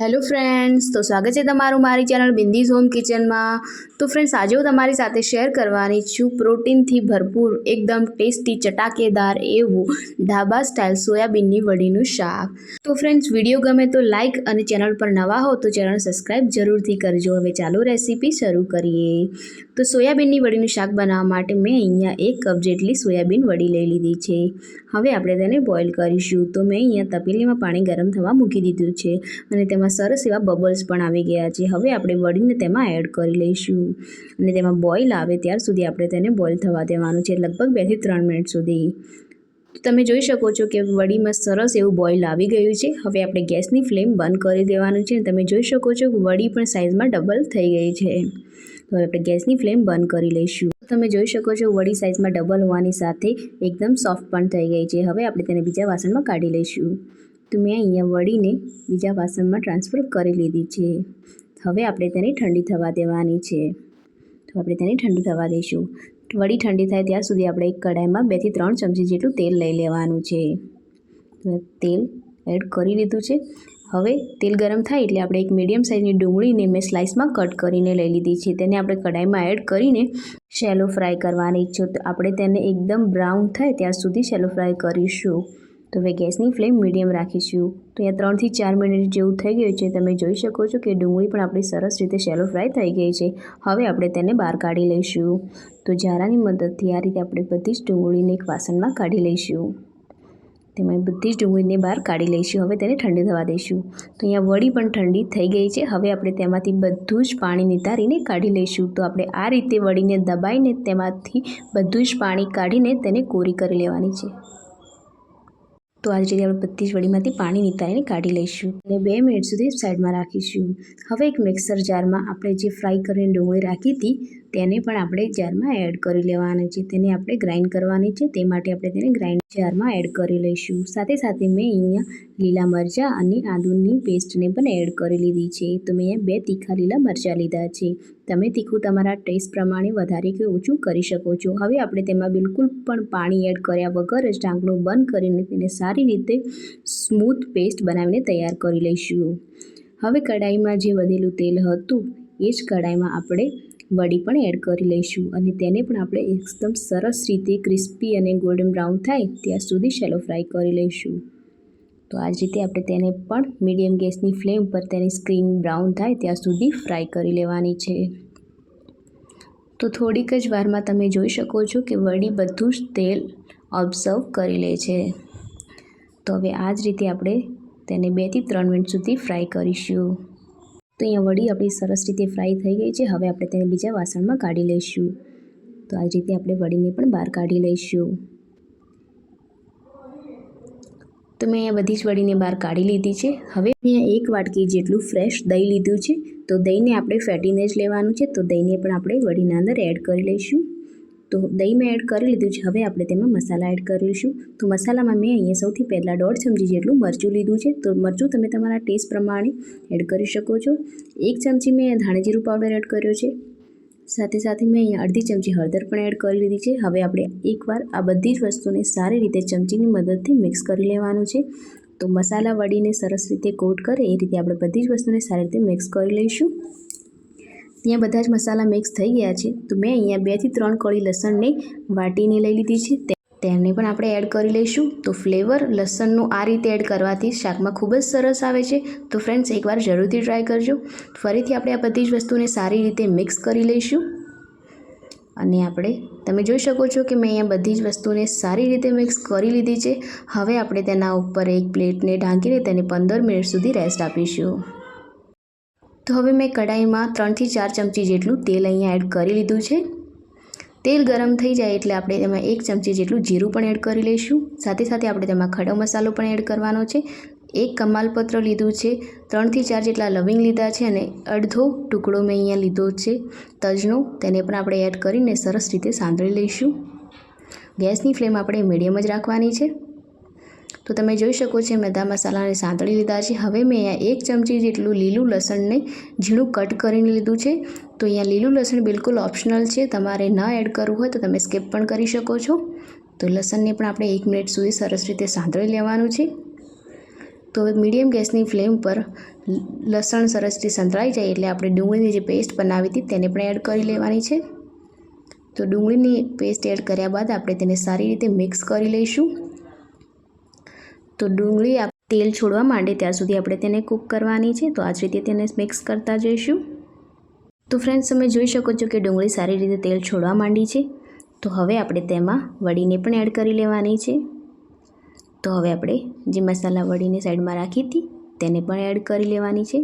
Hello friends તો સ્વાગત છે તમારું મારી ચેનલ બિંદીઝ હોમ કિચનમાં. તો ફ્રેન્ડ્સ આજે હું તમારી સાથે શેર કરવાની છું પ્રોટીનથી ભરપૂર, એકદમ ટેસ્ટી, ચટાકેદાર એવું ઢાબા સ્ટાઇલ સોયાબીનની વડીનું શાક. તો ફ્રેન્ડ્સ વીડિયો ગમે તો લાઇક અને ચેનલ પર નવા હો તો ચેનલ સબસ્ક્રાઈબ જરૂરથી કરજો. હવે ચાલો રેસીપી શરૂ કરીએ. તો સોયાબીનની વડીનું શાક બનાવવા માટે મેં અહીંયા એક કપ જેટલી સોયાબીન વડી લઈ લીધી છે. હવે આપણે તેને બોઇલ કરીશું. તો મેં અહીંયા તપેલીમાં પાણી ગરમ થવા મૂકી દીધું છે અને તેમાં સરસ એવા બબલ્સ પણ આવી ગયા છે. હવે આપણે વળીને તેમાં એડ કરી લઈશું. અને તેમાં બોઇલ આવે ત્યાર સુધી આપણે તેને બોઇલ થવા દેવાનું છે, લગભગ બેથી ત્રણ મિનિટ સુધી. તમે જોઈ શકો છો કે વડીમાં સરસ એવું બોઇલ આવી ગયું છે. હવે આપણે ગેસની ફ્લેમ બંધ કરી દેવાનું છે તમે જોઈ શકો છો કે વડી પણ સાઇઝમાં ડબલ થઈ ગઈ છે. તો હવે આપણે ગેસની ફ્લેમ બંધ કરી લઈશું. તમે જોઈ શકો છો વડી સાઇઝમાં ડબલ હોવાની સાથે એકદમ સોફ્ટ પણ થઈ ગઈ છે. હવે આપણે તેને બીજા વાસણમાં કાઢી લઈશું. તો મેં અહીંયા વળીને બીજા વાસણમાં ટ્રાન્સફર કરી લીધી છે. હવે આપણે તેને ઠંડી થવા દેવાની છે. તો આપણે તેને ઠંડી થવા દઈશું. વળી ઠંડી થાય ત્યાં સુધી આપણે એક કઢાઈમાં બેથી ત્રણ ચમચી જેટલું તેલ લઈ લેવાનું છે. તેલ એડ કરી લીધું છે. હવે તેલ ગરમ થાય એટલે આપણે એક મીડિયમ સાઇઝની ડુંગળીને મેં સ્લાઇસમાં કટ કરીને લઈ લીધી છે. તેને આપણે કઢાઈમાં એડ કરીને શેલો ફ્રાય કરવાની છે. તો આપણે તેને એકદમ બ્રાઉન થાય ત્યાં સુધી શેલો ફ્રાય કરીશું. તો હવે ગેસની ફ્લેમ મીડિયમ રાખીશું. તો અહીંયા ત્રણથી ચાર મિનિટ જેવું થઈ ગયું છે. તમે જોઈ શકો છો કે ડુંગળી પણ આપણી સરસ રીતે શેલો ફ્રાય થઈ ગઈ છે. હવે આપણે તેને બહાર કાઢી લઈશું. તો જારાની મદદથી આ રીતે આપણે બધી જ ડુંગળીને એક વાસણમાં કાઢી લઈશું. તેમાં બધી જ ડુંગળીને બહાર કાઢી લઈશું. હવે તેને ઠંડી થવા દઈશું. તો અહીંયા વડી પણ ઠંડી થઈ ગઈ છે. હવે આપણે તેમાંથી બધું જ પાણી નિતારીને કાઢી લઈશું. તો આપણે આ રીતે વડીને દબાઈને તેમાંથી બધું જ પાણી કાઢીને તેને કોરી કરી લેવાની છે. તો આ રીતે આપણે બધી જ વડીમાંથી પાણી નીતારીને કાઢી લઈશું અને બે મિનિટ સુધી સાઈડમાં રાખીશું. હવે એક મિક્સર જારમાં આપણે જે ફ્રાય કરીને ડુંગળી રાખી હતી તેને પણ આપણે જારમાં એડ કરી લેવાના છે. તેને આપણે ગ્રાઇન્ડ કરવાની છે. તે માટે આપણે તેને ગ્રાઇન્ડ જારમાં એડ કરી લઈશું. સાથે સાથે મેં અહીંયા લીલા મરચાં અને આદુની પેસ્ટને પણ એડ કરી લીધી છે. તો મેં અહીંયા બે તીખા લીલા મરચાં લીધા છે. તમે તીખું તમારા ટેસ્ટ પ્રમાણે વધારે કે ઓછું કરી શકો છો. હવે આપણે તેમાં બિલકુલ પણ પાણી એડ કર્યા વગર જ ઢાંકણું બંધ કરીને તેને સારી રીતે સ્મૂથ પેસ્ટ બનાવીને તૈયાર કરી લઈશું. હવે કઢાઈમાં જે વધેલું તેલ હતું, એ જ કઢાઈમાં આપણે વડી પણ એડ કરી લઈશું અને તેને પણ આપણે એકદમ સરસ રીતે ક્રિસ્પી અને ગોલ્ડન બ્રાઉન થાય ત્યાં સુધી શેલો ફ્રાય કરી લઈશું. તો આ જ રીતે આપણે તેને પણ મીડિયમ ગેસની ફ્લેમ પર તેની સ્ક્રીન બ્રાઉન થાય ત્યાં સુધી ફ્રાય કરી લેવાની છે. તો થોડીક જ વારમાં તમે જોઈ શકો છો કે વડી બધું જ તેલ ઓબ્ઝર્વ કરી લે છે. તો હવે આ જ રીતે આપણે તેને બેથી ત્રણ મિનિટ સુધી ફ્રાય કરીશું. તો અહીંયા વડી આપણી સરસ રીતે ફ્રાય થઈ ગઈ છે. હવે આપણે તેને બીજા વાસણમાં કાઢી લઈશું. તો આ રીતે આપણે વડીને પણ બહાર કાઢી લઈશું. તો મેં અહીંયા બધી જ વડીને બહાર કાઢી લીધી છે. હવે અહીંયા એક વાટકી જેટલું ફ્રેશ દહીં લીધું છે. તો દહીંને આપણે ફેટીને જ લેવાનું છે. તો દહીંને પણ આપણે વડીના અંદર એડ કરી લઈશું. તો દહીં મેં એડ કરી લીધું છે. હવે આપણે તેમાં મસાલા એડ કરીશું. તો મસાલામાં મેં અહીંયા સૌથી પહેલાં દોઢ ચમચી જેટલું મરચું લીધું છે. તો મરચું તમે તમારા ટેસ્ટ પ્રમાણે એડ કરી શકો છો. એક ચમચી મેં ધાણેજીરું પાવડર એડ કર્યો છે. સાથે સાથે મેં અહીંયા અડધી ચમચી હળદર પણ એડ કરી લીધી છે. હવે આપણે એકવાર આ બધી જ વસ્તુને સારી રીતે ચમચીની મદદથી મિક્સ કરી લેવાનું છે. તો મસાલા વડીને સરસ રીતે કોટ કરે. એ રીતે આપણે બધી જ વસ્તુને સારી રીતે મિક્સ કરી લઈશું. ત્યાં બધા જ મસાલા મિક્સ થઈ ગયા છે. તો મેં અહીંયા બેથી ત્રણ કળી લસણને વાટીને લઈ લીધી છે. તેને પણ આપણે એડ કરી લઈશું. તો ફ્લેવર લસણનું આ રીતે એડ કરવાથી શાકમાં ખૂબ જ સરસ આવે છે. તો ફ્રેન્ડ્સ એકવાર જરૂરથી ટ્રાય કરજો. ફરીથી આપણે આ બધી જ વસ્તુને સારી રીતે મિક્સ કરી લઈશું. અને આપણે, તમે જોઈ શકો છો કે મેં અહીંયા બધી જ વસ્તુને સારી રીતે મિક્સ કરી લીધી છે. હવે આપણે તેના ઉપર એક પ્લેટને ઢાંકીને તેને પંદર મિનિટ સુધી રેસ્ટ આપીશું. તો હવે મેં કઢાઈમાં ત્રણથી ચાર ચમચી જેટલું તેલ અહીંયા એડ કરી લીધું છે. તેલ ગરમ થઈ જાય એટલે આપણે તેમાં એક ચમચી જેટલું જીરું પણ એડ કરી લઈશું. સાથે સાથે આપણે તેમાં ખડો મસાલો પણ એડ કરવાનો છે. એક કમાલપત્ર લીધું છે. ત્રણથી ચાર જેટલા લવિંગ લીધા છે અને અડધો ટુકડો મેં અહીંયા લીધો છે. તજનો, તેને પણ આપણે એડ કરીને સરસ રીતે સાંદળી લઈશું. ગેસની ફ્લેમ આપણે મીડિયમ જ રાખવાની છે. તો તમે જોઈ શકો છો મેદા મસાલાને સાંતળી લીધા છે. હવે મેં અહીંયા એક ચમચી જેટલું લીલું લસણને ઝીણું કટ કરીને લીધું છે. તો અહીંયા લીલું લસણ બિલકુલ ઓપ્શનલ છે. તમારે ન એડ કરવું હોય તો તમે સ્કીપ પણ કરી શકો છો. તો લસણને પણ આપણે એક મિનિટ સુધી સરસ રીતે સાંતળી લેવાનું છે. તો હવે મીડિયમ ગેસની ફ્લેમ પર લસણ સરસથી સંતળાઈ જાય એટલે આપણે ડુંગળીની જે પેસ્ટ બનાવી હતી તેને પણ એડ કરી લેવાની છે. તો ડુંગળીની પેસ્ટ એડ કર્યા બાદ આપણે તેને સારી રીતે મિક્સ કરી લઈશું. તો ડુંગળી તેલ છોડવા માંડે ત્યાં સુધી આપણે તેને કૂક કરવાની છે. તો આ જ રીતે તેને મિક્સ કરતા જઈશું. તો ફ્રેન્ડ્સ તમે જોઈ શકો છો કે ડુંગળી સારી રીતે તેલ છોડવા માંડી છે. તો હવે આપણે તેમાં વડીને પણ એડ કરી લેવાની છે. તો હવે આપણે જે મસાલા વડીને સાઈડમાં રાખી હતી, તેને પણ એડ કરી લેવાની છે.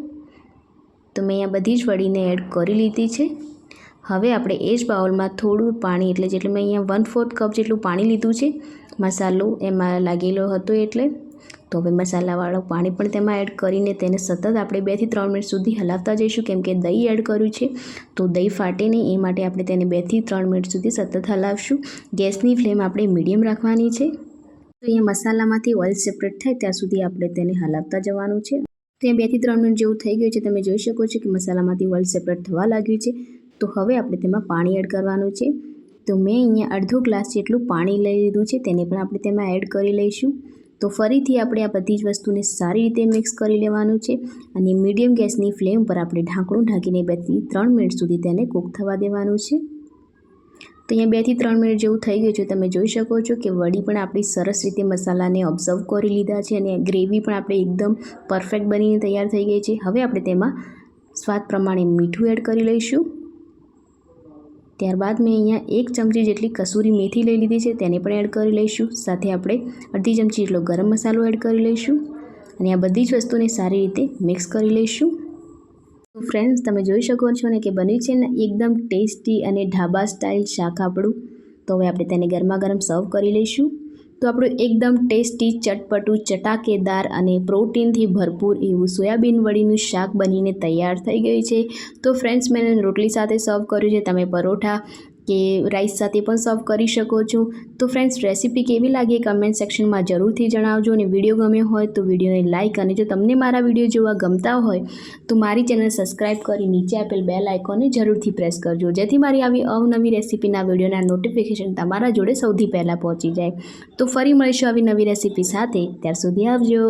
તો મેં અહીંયા બધી જ વડીને એડ કરી લીધી છે. હવે આપણે એ જ બાઉલમાં થોડું પાણી, એટલે જેટલું મેં અહીંયા વન ફોર્થ કપ જેટલું પાણી લીધું છે, મસાલો એમાં લાગેલો હતો એટલે તો હવે મસાલાવાળું પાણી પણ તેમાં એડ કરીને તેને સતત આપણે બેથી ત્રણ મિનિટ સુધી હલાવતા જઈશું, કેમ કે દહીં એડ કર્યું છે. તો દહીં ફાટે નહીં એ માટે આપણે તેને બેથી ત્રણ મિનિટ સુધી સતત હલાવશું. ગેસની ફ્લેમ આપણે મીડિયમ રાખવાની છે. તો અહીંયા મસાલામાંથી ઓઇલ સેપરેટ થાય ત્યાં સુધી આપણે તેને હલાવતા જવાનું છે. ત્યાં બેથી ત્રણ મિનિટ જેવું થઈ ગયું છે, તમે જોઈ શકો છો કે મસાલામાંથી ઓઇલ સેપરેટ થવા લાગ્યું છે. તો હવે આપણે તેમાં પાણી એડ કરવાનું છે. તો મેં અહીંયા અડધો ગ્લાસ જેટલું પાણી લઈ લીધું છે, તેને પણ આપણે તેમાં એડ કરી લઈશું. તો ફરીથી આપણે આ બધી જ વસ્તુને સારી રીતે મિક્સ કરી લેવાનું છે અને મીડિયમ ગેસની ફ્લેમ પર આપણે ઢાંકણું ઢાંકીને બેથી ત્રણ મિનિટ સુધી તેને કૂક થવા દેવાનું છે. તો અહીંયા બેથી ત્રણ મિનિટ જેવું થઈ ગયું છે, તમે જોઈ શકો છો કે વડી પણ આપણી સરસ રીતે મસાલાને ઓબ્ઝર્વ કરી લીધા છે અને ગ્રેવી પણ આપણે એકદમ પરફેક્ટ બનીને તૈયાર થઈ ગઈ છે. હવે આપણે તેમાં સ્વાદ પ્રમાણે મીઠું એડ કરી લઈશું. ત્યારબાદ મેં અહીંયા એક ચમચી જેટલી કસૂરી મેથી લઈ લીધી છે, તેને પણ એડ કરી લઈશું. સાથે આપણે અડધી ચમચી જેટલો ગરમ મસાલો એડ કરી લઈશું અને આ બધી જ વસ્તુને સારી રીતે મિક્સ કરી લઈશું. તો ફ્રેન્ડ્સ તમે જોઈ શકો છો ને કે બન્યું છે ને એકદમ ટેસ્ટી અને ઢાબા સ્ટાઇલ શાક આપણું. તો હવે આપણે તેને ગરમા ગરમ સર્વ કરી લઈશું. તો આપણું એકદમ ટેસ્ટી ચટપટું ચટાકેદાર અને પ્રોટીનથી ભરપૂર એવું સોયાબીન વડીનું શાક બનીને તૈયાર થઈ ગયું છે. તો ફ્રેન્ડ્સ મેં રોટલી સાથે સર્વ કર્યું છે. તમે પરોઠા કે રાઈસ સાથે પણ સર્વ કરી શકો છો. તો ફ્રેન્ડ્સ રેસીપી કેવી લાગી કમેન્ટ સેક્શનમાં જરૂરથી જણાવજો અને વીડિયો ગમ્યો હોય તો વિડીયોને લાઇક અને જો તમને મારા વીડિયો જોવા ગમતા હોય તો મારી ચેનલ સબસ્ક્રાઈબ કરી નીચે આપેલ બેલ આઇકોને જરૂરથી પ્રેસ કરજો. જેથી મારી આવી અવનવી રેસીપીના વિડીયોના નોટિફિકેશન તમારા જોડે સૌથી પહેલાં પહોંચી જાય. તો ફરી મળીશું આવી નવી રેસીપી સાથે. ત્યાર સુધી આવજો.